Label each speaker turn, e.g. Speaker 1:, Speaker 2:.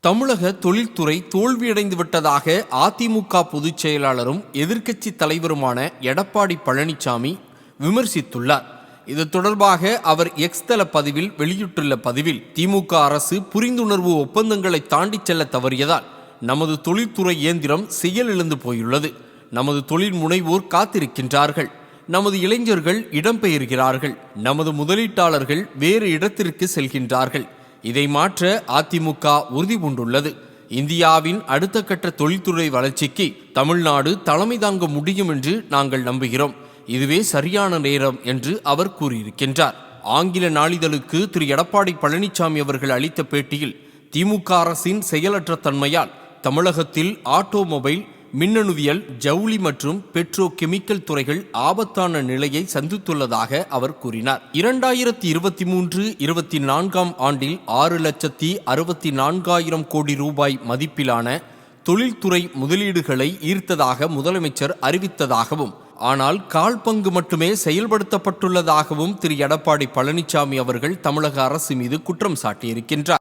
Speaker 1: தமிழக தொழில்துறை தோல்வியடைந்து விட்டதாக அதிமுக பொதுச் செயலாளரும் எதிர்க்கட்சி தலைவருமான எடப்பாடி பழனிசாமி விமர்சித்துள்ளார். இது தொடர்பாக அவர் எக்ஸ் தள பதிவில் வெளியிட்டுள்ள பதிவில் திமுக அரசு புரிந்துணர்வு ஒப்பந்தங்களை தாண்டிச் செல்ல தவறியதால் நமது தொழில்துறை இயந்திரம் செயலிழந்து போயுள்ளது. நமது தொழில் முனைவோர் காத்திருக்கின்றார்கள். நமது இளைஞர்கள் இடம்பெயர்கிறார்கள். நமது முதலீட்டாளர்கள் வேறு இடத்திற்கு செல்கின்றார்கள். இதை மாற்ற அதிமுக உறுதி பூண்டுள்ளது. இந்தியாவின் அடுத்த கட்ட தொழில்துறை வளர்ச்சிக்கு தமிழ்நாடு தலைமை தாங்க முடியும் என்று நாங்கள் நம்புகிறோம். இதுவே சரியான நேரம் என்று அவர் கூறியிருக்கின்றார். ஆங்கில நாளிதழுக்கு திரு. எடப்பாடி பழனிசாமி அவர்கள் அளித்த பேட்டியில் திமுக அரசின் செயலற்ற தன்மையால் தமிழகத்தில் ஆட்டோமொபைல் மின்னணுவியல் ஜவுளி மற்றும் பெட்ரோ கெமிக்கல் துறைகள் ஆபத்தான நிலையை சந்தித்துள்ளதாக அவர் கூறினார். இரண்டாயிரத்தி இருபத்தி மூன்று இருபத்தி நான்காம் ஆண்டில் ஆறு லட்சத்தி அறுபத்தி நான்காயிரம் கோடி ரூபாய் மதிப்பிலான தொழில்துறை முதலீடுகளை ஈர்த்ததாக முதலமைச்சர் அறிவித்ததாகவும் ஆனால் கால் பங்கு மட்டுமே செயல்படுத்தப்பட்டுள்ளதாகவும் திரு. எடப்பாடி பழனிசாமி அவர்கள் தமிழக அரசு மீது குற்றம் சாட்டியிருக்கின்றார்.